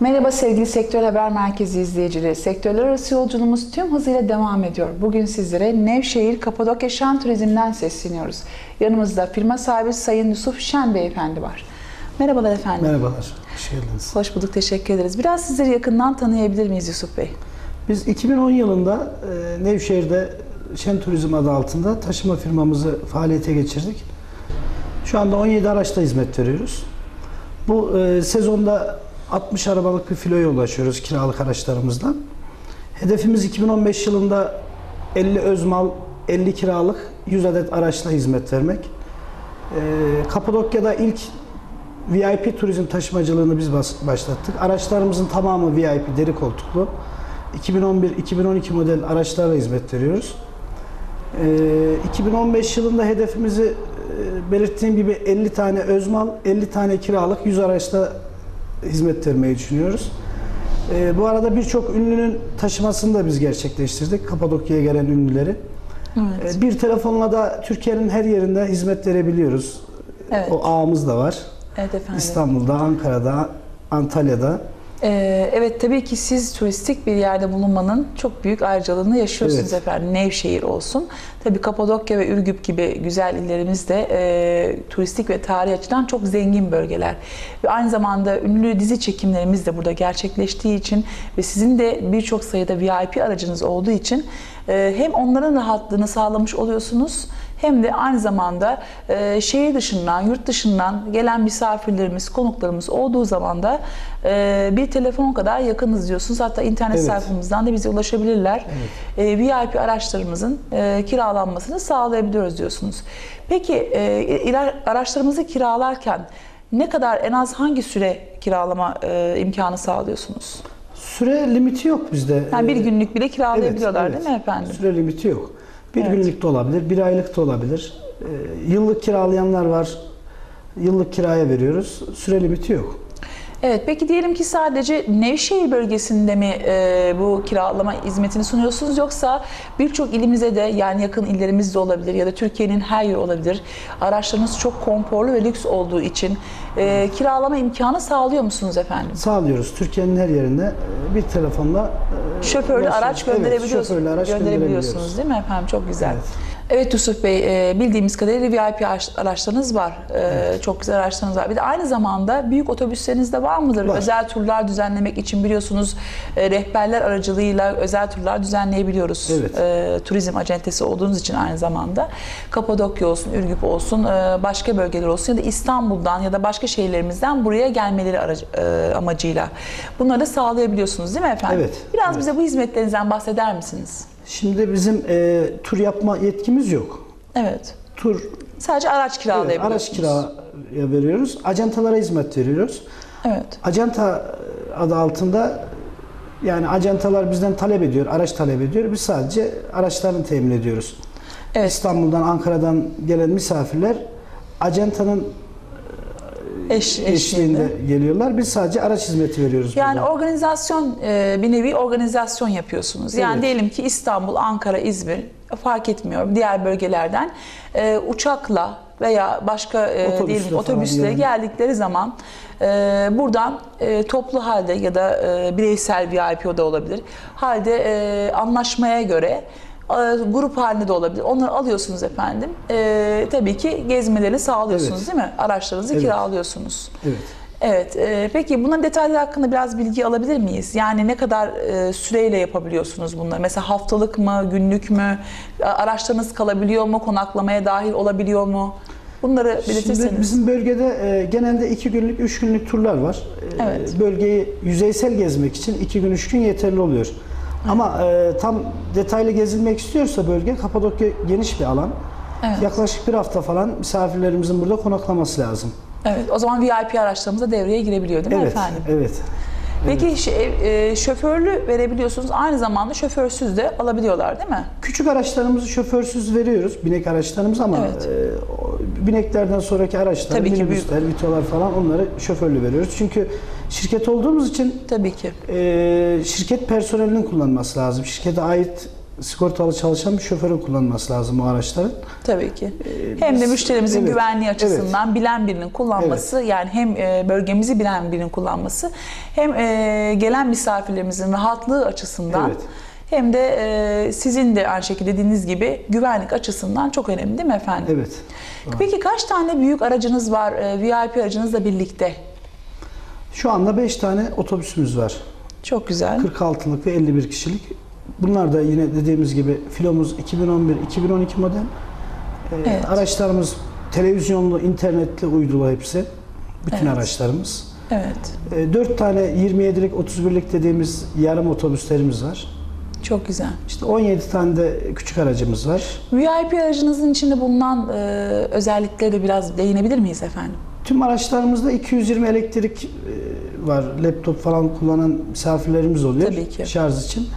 Merhaba sevgili Sektör Haber Merkezi izleyicileri. Sektörler arası yolculuğumuz tüm hızıyla devam ediyor. Bugün sizlere Nevşehir Kapadokya Şen Turizm'den sesleniyoruz. Yanımızda firma sahibi Sayın Yusuf Şen Beyefendi var. Merhabalar efendim. Merhabalar, hoş geldiniz. Hoş bulduk, teşekkür ederiz. Biraz sizleri yakından tanıyabilir miyiz Yusuf Bey? Biz 2010 yılında e, Nevşehir'de Şen Turizm adı altında taşıma firmamızı faaliyete geçirdik. Şu anda 17 araçta hizmet veriyoruz. Bu e, sezonda 60 arabalık bir filoya ulaşıyoruz kiralık araçlarımızla. Hedefimiz 2015 yılında 50 özmal, 50 kiralık 100 adet araçla hizmet vermek. E, Kapadokya'da ilk VIP turizm taşımacılığını biz başlattık. Araçlarımızın tamamı VIP deri koltuklu. 2011-2012 model araçlara hizmet veriyoruz. Ee, 2015 yılında hedefimizi e, belirttiğim gibi 50 tane özmal, 50 tane kiralık 100 araçla hizmet vermeyi düşünüyoruz. Ee, bu arada birçok ünlünün taşımasını da biz gerçekleştirdik. Kapadokya'ya gelen ünlüleri. Evet. Ee, bir telefonla da Türkiye'nin her yerinde hizmet verebiliyoruz. Evet. O ağımız da var. Evet efendim. İstanbul'da, Ankara'da, Antalya'da. Ee, evet tabii ki siz turistik bir yerde bulunmanın çok büyük ayrıcalığını yaşıyorsunuz Evet. efendim. Nevşehir olsun. Tabii Kapadokya ve Ürgüp gibi güzel illerimiz de e, turistik ve tarihi açıdan çok zengin bölgeler. Ve aynı zamanda ünlü dizi çekimlerimiz de burada gerçekleştiği için ve sizin de birçok sayıda VIP aracınız olduğu için e, hem onların rahatlığını sağlamış oluyorsunuz hem de aynı zamanda e, şehir dışından, yurt dışından gelen misafirlerimiz, konuklarımız olduğu zaman da e, bir telefon kadar yakınız diyorsunuz. Hatta internet Evet. sayfamızdan da bize ulaşabilirler. E, VIP araçlarımızın e, kiralanmasını sağlayabiliyoruz diyorsunuz. Peki e, araçlarımızı kiralarken ne kadar en az hangi süre kiralama e, imkanı sağlıyorsunuz? Süre limiti yok bizde. Yani bir Ee, günlük bile kiralayabiliyorlar evet, evet. değil mi efendim? Süre limiti yok. Bir Evet. günlük de olabilir, bir aylık da olabilir. Ee, yıllık kiralayanlar var. Yıllık kiraya veriyoruz. Süre limiti yok. Evet, peki diyelim ki sadece Nevşehir bölgesinde mi e, bu kiralama hizmetini sunuyorsunuz yoksa birçok ilimize de yani yakın illerimiz de olabilir ya da Türkiye'nin her yeri olabilir. Araçlarınız çok konforlu ve lüks olduğu için e, kiralama imkanı sağlıyor musunuz efendim? Sağlıyoruz. Türkiye'nin her yerine e, bir telefonla e, Şoförlü araç Evet, gönderebiliyorsunuz. şoförlü araç gönderebiliyorsunuz değil mi efendim? Çok güzel. Evet. Evet Yusuf Bey, e, bildiğimiz kadarıyla VIP araç- araçlarınız var. E, Çok güzel araçlarınız var. Bir de aynı zamanda büyük otobüsleriniz de var mıdır? Var. Özel turlar düzenlemek için biliyorsunuz e, rehberler aracılığıyla özel turlar düzenleyebiliyoruz. Evet. E, Turizm acentesi olduğunuz için aynı zamanda. Kapadokya olsun, Ürgüp olsun, e, başka bölgeler olsun ya da İstanbul'dan ya da başka şehirlerimizden buraya gelmeleri aracı- e, amacıyla. Bunları da sağlayabiliyorsunuz değil mi efendim? Evet, Biraz evet. bize bu hizmetlerinizden bahseder misiniz? Şimdi bizim e, tur yapma yetkimiz yok. Evet. Tur Sadece araç evet, kiralayabiliyorsunuz. araç kiraya veriyoruz. Acentalara hizmet veriyoruz. Evet. Acenta adı altında yani acentalar bizden talep ediyor, araç talep ediyor. Biz sadece araçlarını temin ediyoruz. Evet. İstanbul'dan, Ankara'dan gelen misafirler acentanın Eş, eşliğinde geliyorlar. Biz sadece araç hizmeti veriyoruz. Yani burada. organizasyon, e, bir nevi organizasyon yapıyorsunuz. Yani Evet. diyelim ki İstanbul, Ankara, İzmir fark etmiyor diğer bölgelerden e, uçakla veya başka e, Otobüsle diyelim otobüsle yani. geldikleri zaman e, buradan e, toplu halde ya da e, bireysel VIP da olabilir. Halde e, anlaşmaya göre grup halinde de olabilir. Onları alıyorsunuz efendim. E, tabii ki gezmelerini sağlıyorsunuz Evet. değil mi? Araçlarınızı Evet. kiralıyorsunuz. Evet. Evet. e, peki bunların detayları hakkında biraz bilgi alabilir miyiz? Yani ne kadar e, süreyle yapabiliyorsunuz bunları? Mesela haftalık mı, günlük mü? Araçlarınız kalabiliyor mu? Konaklamaya dahil olabiliyor mu? Bunları belirtirseniz. Şimdi bizim bölgede e, genelde iki günlük, üç günlük turlar var. E, Evet. Bölgeyi yüzeysel gezmek için iki gün, üç gün yeterli oluyor. Ama e, tam detaylı gezilmek istiyorsa bölge, Kapadokya geniş bir alan. Evet. Yaklaşık bir hafta falan misafirlerimizin burada konaklaması lazım. Evet. O zaman VIP araçlarımız da devreye girebiliyor değil mi evet, efendim? evet. Peki şey, e, şoförlü verebiliyorsunuz. Aynı zamanda şoförsüz de alabiliyorlar değil mi? Küçük araçlarımızı şoförsüz veriyoruz, binek araçlarımız ama Evet. Bineklerden sonraki araçlar, Tabii ki minibüsler, vitolar falan onları şoförlü veriyoruz. Çünkü şirket olduğumuz için Tabii ki. e, şirket personelinin kullanması lazım. Şirkete ait sigortalı çalışan bir şoförün kullanması lazım o araçların. Tabii ki. Hem de müşterimizin evet, güvenliği açısından bilen birinin kullanması, yani hem e, bölgemizi bilen birinin kullanması, hem e, gelen misafirlerimizin rahatlığı açısından Evet. Hem de e, sizin de aynı şekilde dediğiniz gibi güvenlik açısından çok önemli değil mi efendim? Evet. Peki kaç tane büyük aracınız var e, VIP aracınızla birlikte? Şu anda 5 tane otobüsümüz var. Çok güzel. 46'lık ve 51 kişilik. Bunlar da yine dediğimiz gibi filomuz 2011-2012 model. Ee, Evet. Araçlarımız televizyonlu, internetli, uydulu hepsi. Bütün Evet. araçlarımız. Evet. Ee, 4 tane 27'lik, 31'lik dediğimiz yarım otobüslerimiz var. Çok güzel. İşte 17 tane de küçük aracımız var. VIP aracınızın içinde bulunan e, özelliklere de biraz değinebilir miyiz efendim? Tüm araçlarımızda 220 elektrik e, var. Laptop falan kullanan misafirlerimiz oluyor. Tabii ki. Şarj için.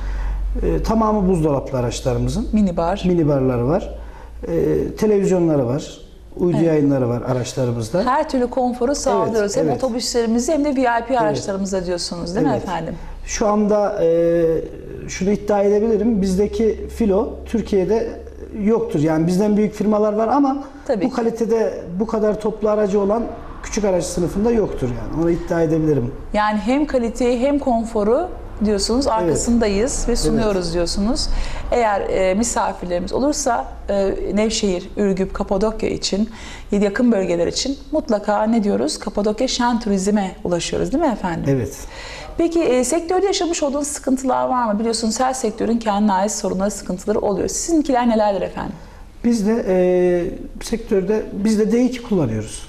E, tamamı buzdolaplı araçlarımızın. Minibar. Minibarları var. E, televizyonları var. Uydu Evet. yayınları var araçlarımızda. Her türlü konforu sağlıyoruz. hem evet. otobüslerimizde hem de VIP araçlarımızda diyorsunuz değil mi Evet. efendim? Şu anda e, şunu iddia edebilirim. Bizdeki filo Türkiye'de yoktur. Yani bizden büyük firmalar var ama Tabii bu ki. kalitede bu kadar toplu aracı olan küçük araç sınıfında yoktur yani. Onu iddia edebilirim. Yani hem kaliteyi hem konforu diyorsunuz arkasındayız ve sunuyoruz diyorsunuz. Eğer e, misafirlerimiz olursa e, Nevşehir, Ürgüp, Kapadokya için yakın bölgeler için mutlaka ne diyoruz? Kapadokya Şen Turizm'e ulaşıyoruz değil mi efendim? Evet. Peki e, sektörde yaşamış olduğunuz sıkıntılar var mı? Biliyorsunuz her sektörün kendine ait sorunları, sıkıntıları oluyor. Sizinkiler nelerdir efendim? Biz de e, sektörde biz de D2 kullanıyoruz.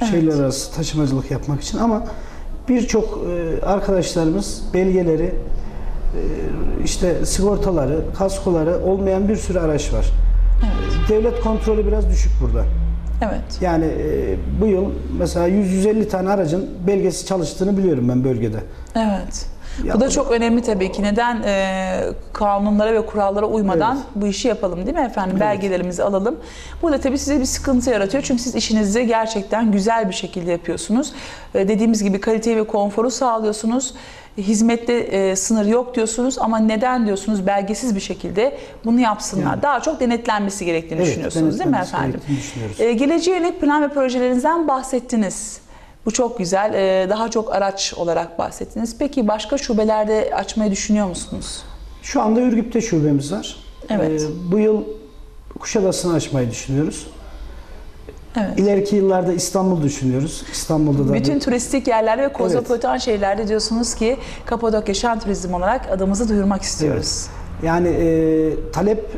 Evet. Şehirler arası taşımacılık yapmak için ama birçok e, arkadaşlarımız belgeleri e, işte sigortaları, kaskoları olmayan bir sürü araç var. Evet. Devlet kontrolü biraz düşük burada. Evet. Yani e, bu yıl mesela 100-150 tane aracın belgesi çalıştığını biliyorum ben bölgede. Evet. Ya bu da çok önemli tabii ki. Neden e, kanunlara ve kurallara uymadan Evet. bu işi yapalım değil mi efendim? Belgelerimizi alalım. Bu da tabii size bir sıkıntı yaratıyor. Çünkü siz işinizi gerçekten güzel bir şekilde yapıyorsunuz. E, dediğimiz gibi kaliteyi ve konforu sağlıyorsunuz. Hizmette e, sınır yok diyorsunuz ama neden diyorsunuz belgesiz bir şekilde bunu yapsınlar. Yani. Daha çok denetlenmesi gerektiğini Evet, düşünüyorsunuz değil mi efendim? E, geleceğe yönelik plan ve projelerinizden bahsettiniz. Bu çok güzel. E, daha çok araç olarak bahsettiniz. Peki başka şubelerde açmayı düşünüyor musunuz? Şu anda Ürgüp'te şubemiz var. Evet. E, bu yıl Kuşadası'nı açmayı düşünüyoruz. Evet. İleriki yıllarda İstanbul düşünüyoruz. İstanbul'da da Bütün bir- turistik yerler ve kozmopolitan şehirlerde diyorsunuz ki Kapadokya Şen Turizm olarak adımızı duyurmak istiyoruz. yani e, talep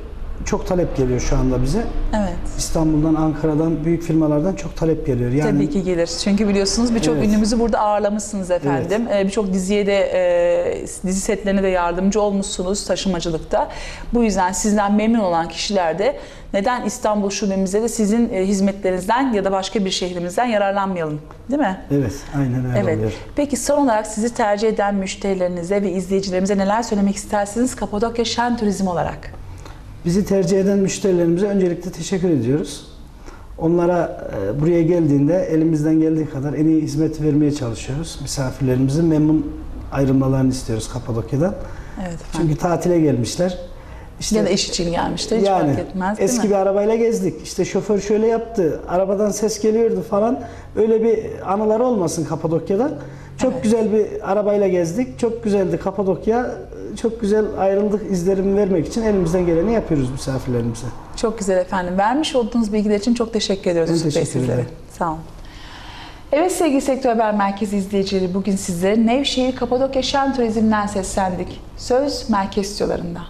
çok talep geliyor şu anda bize. Evet. İstanbul'dan, Ankara'dan, büyük firmalardan çok talep geliyor. Yani Tabii ki gelir. Çünkü biliyorsunuz birçok Evet. ünlümüzü burada ağırlamışsınız efendim. Ee, birçok diziye de e, dizi setlerine de yardımcı olmuşsunuz taşımacılıkta. Bu yüzden sizden memnun olan kişiler de neden İstanbul şubemizde de sizin e, hizmetlerinizden ya da başka bir şehrimizden yararlanmayalım, değil mi? Evet, aynen öyle Evet. oluyor. Peki son olarak sizi tercih eden müşterilerinize ve izleyicilerimize neler söylemek istersiniz Kapadokya Şen Turizm olarak? Bizi tercih eden müşterilerimize öncelikle teşekkür ediyoruz. Onlara e, buraya geldiğinde elimizden geldiği kadar en iyi hizmet vermeye çalışıyoruz. Misafirlerimizin memnun ayrılmalarını istiyoruz Kapadokya'dan. Evet efendim. Çünkü tatile gelmişler. İşte ya da iş için gelmiştir hiç yani fark etmez değil eski mi? bir arabayla gezdik. İşte şoför şöyle yaptı. Arabadan ses geliyordu falan. Öyle bir anılar olmasın Kapadokya'da. Çok Evet. güzel bir arabayla gezdik. Çok güzeldi Kapadokya. Çok güzel ayrıldık izlerimi vermek için elimizden geleni yapıyoruz misafirlerimize. Çok güzel efendim. Vermiş olduğunuz bilgiler için çok teşekkür ediyoruz Ben Bey teşekkür sizlere. ederim. Sağ olun. Evet sevgili Sektör Haber Merkezi izleyicileri bugün sizlere Nevşehir Kapadokya Şen Turizm'den seslendik. Söz merkez stüdyolarında.